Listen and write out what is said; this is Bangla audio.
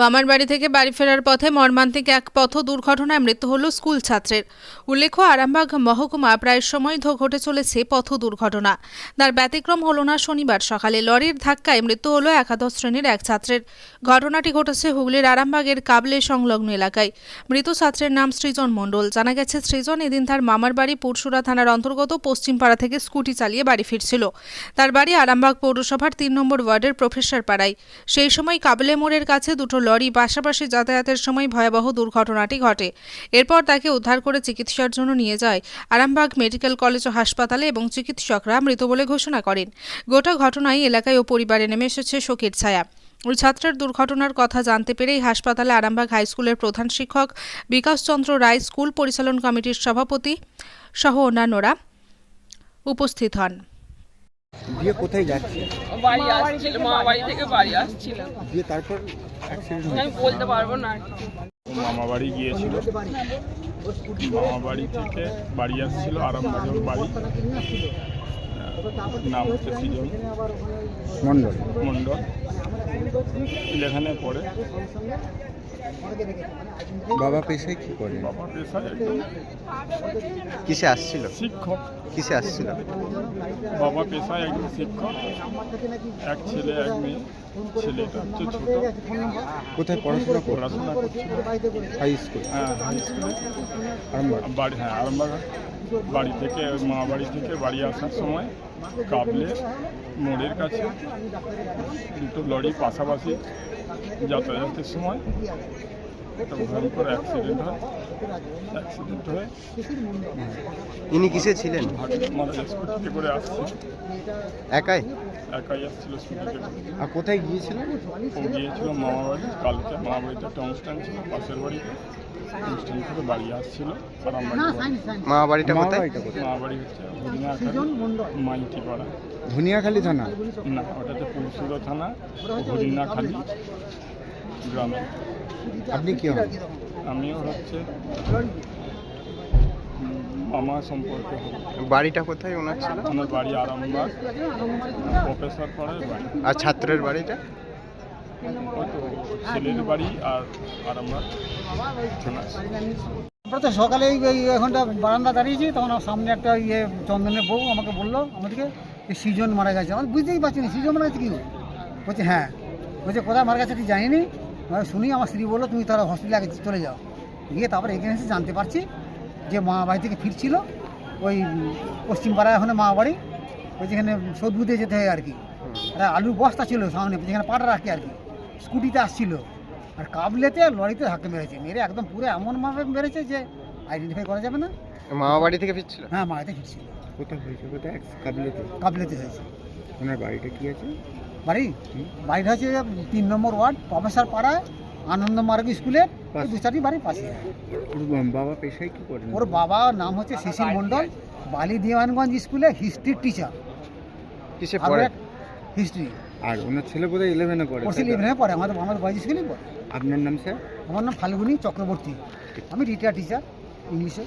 মামার বাড়ি থেকে বাড়ি ফেরার পথে মর্মান্তিক এক পথ দুর্ঘটনায় মৃত্যু হল স্কুল ছাত্রের। উল্লেখ্য, আরামবাগ মহকুমা প্রায় সময় ঘটে চলেছে পথ দুর্ঘটনা। তার ব্যতিক্রম হল না শনিবার সকালে। লরির ধাক্কায় মৃত্যু হল একাদশ শ্রেণির এক ছাত্রের। ঘটনাটি ঘটেছে হুগলির আরামবাগের কাবলে সংলগ্ন এলাকায়। মৃত ছাত্রের নাম সৃজন মণ্ডল। জানা গেছে, সৃজন এদিন তার মামার বাড়ি পুরসুরা থানার অন্তর্গত পশ্চিমপাড়া থেকে স্কুটি চালিয়ে বাড়ি ফিরছিল। তার বাড়ি আরামবাগ পৌরসভার তিন নম্বর ওয়ার্ডের প্রফেসর পাড়ায় সেই সময় কাবলে মোড়ের কাছে দুটো লরি পাশাপাশি যাতায়াতের সময় ভয়াবহ দুর্ঘটনাটি ঘটে। এরপর তাকে উদ্ধার করে চিকিৎসার জন্য নিয়ে যায় আরামবাগ মেডিকেল কলেজ ও হাসপাতালে এবং চিকিৎসকরা মৃত বলে ঘোষণা করেন। গোটা ঘটনায় এলাকায় ও পরিবারে নেমে এসেছে শোকের ছায়া। ওই ছাত্রের দুর্ঘটনার কথা জানতে পেরেই হাসপাতালে আরামবাগ হাই স্কুলের প্রধান শিক্ষক বিকাশচন্দ্র রায় স্কুল পরিচালন কমিটির সভাপতি সহ অন্যান্যরা উপস্থিত হন। দিয়ে কোথায় যাচ্ছে বাড়ি আসছিল মামা বাড়ি থেকে বাড়ি আসছিলাম দিয়ে তারপর বলতে পারব না মামা বাড়ি গিয়েছিল। মামা বাড়ি থেকে বাড়ি আসছিল আরামবাগের বাড়ি। নাম হচ্ছে সৃজন। মন্ডল মণ্ডল। এখানে পড়ে। বাবা পেশায় কি করে? বাবা পেশায় কিসে আসছিল? শিক্ষক। কিসে আসছিল? বাবা পেশায় একজন শিক্ষক। এক ছেলে এক মেয়ে। ছেলেটা ছোট। কোথায় পড়াশোনা পড়াশোনা হাই স্কুল। হ্যাঁ হাই স্কুলে। আরামবাগ। বাড়ি হ্যাঁ আরামবাগ। বাড়ি থেকে মা বাড়ি থেকে বাড়ি আসার সময় কাবলে মোড়ের কাছে দুটো লরি পাশাপাশি যাতায়াতের সময় একটা ভয়ঙ্কর অ্যাক্সিডেন্ট হয়। অ্যাক্সিডেন্ট হয়ে ইনি কিসে ছিলেন? স্কুটিতে করে আসছে একাই? একাই আসছিল স্কুটিতে। আর কোথায় গিয়েছিলেন? ও গিয়েছিল মামা বাড়ি কালকে মামা বাড়িতে একটা অনুষ্ঠান ছিল পাশের বাড়িতে। অনুষ্ঠান থেকে বাড়ি আসছিল আরামবাগ মা বাড়িটা কোথায়? মা বাড়ি হচ্ছে মাইটি পাড়া ধনিয়াখালী থানা? না ওটা হচ্ছে পুরসুর থানা হরিণাখালী গ্রামে আপনি কি হন? আমিও হচ্ছে মামা সম্পর্কে। বাড়িটা কোথায় ওনার ছিল? আমার বাড়ি আরামবাগ। প্রফেসর পাড়ায় বাড়ি। আর ছাত্রের বাড়িটা? ছেলের বাড়ি আর আরামবাগ। আমরা তো সকালে এখনটা বারান্দা দাঁড়িয়েছি তখন আমার সামনে একটা ইয়ে চন্দনের বউ আমাকে বলল আমাদেরকে সিজন মারা গেছে। আমি বুঝতেই পারছি না সিজন মারা গেছে কি? বলছে হ্যাঁ। বলছে কোথায় মারা গেছে ঠিক জানিনি। আমি শুনি আমার স্ত্রী বলল তুমি তারা হসপিটালে আগে চলে যাও। গিয়ে তারপরে এখানে এসে জানতে পারছি যে মা বাড়ি থেকে ফিরছিল ওই পশ্চিম পাড়ায় ওখানে মা বাড়ি ওই যেখানে সদবুদে যেতে হয় আর কি। একটা আলুর বস্তা ছিল সামনে যেখানে পাটা রাখি আর কি। স্কুটিতে আসছিল। আর কাবলেতে লরিতে ধাক্কা মেরেছে। মেরে একদম পুরো এমনভাবে মেরেছে যে আইডেন্টিফাই করা যাবে না। মামা বাড়ি থেকে ফিরছিল? হ্যাঁ মাটিতে ফিরছিল। কোথায় হয়েছে? কোথায়? কাবিলেতে? কাবলেতে হয়েছে। ওনার বাড়িটা কি আছে? বাড়ি? বাড়িটা হচ্ছে তিন নম্বর ওয়ার্ড প্রফেসর পাড়ায় আনন্দ মার্গ স্কুলের দু চারটি বাড়ির পাশে। ওর বাবা পেশায় কি করেন? ওর বাবার নাম হচ্ছে শিশির মণ্ডল বালি দেওয়ানগঞ্জ স্কুলে হিস্ট্রির টিচার। কিসে পড়ে? হিস্ট্রি। আর ওনার ছেলে বোধহয় ইলেভেনে পড়ে তাই তো? ইলেভেনে পড়ে আমাদের আমাদের বয়েজ স্কুলেই পড়ে। আপনার নাম স্যার? আমার নাম ফাল্গুনি চক্রবর্তী। আমি রিটায়ার টিচার ইংলিশে।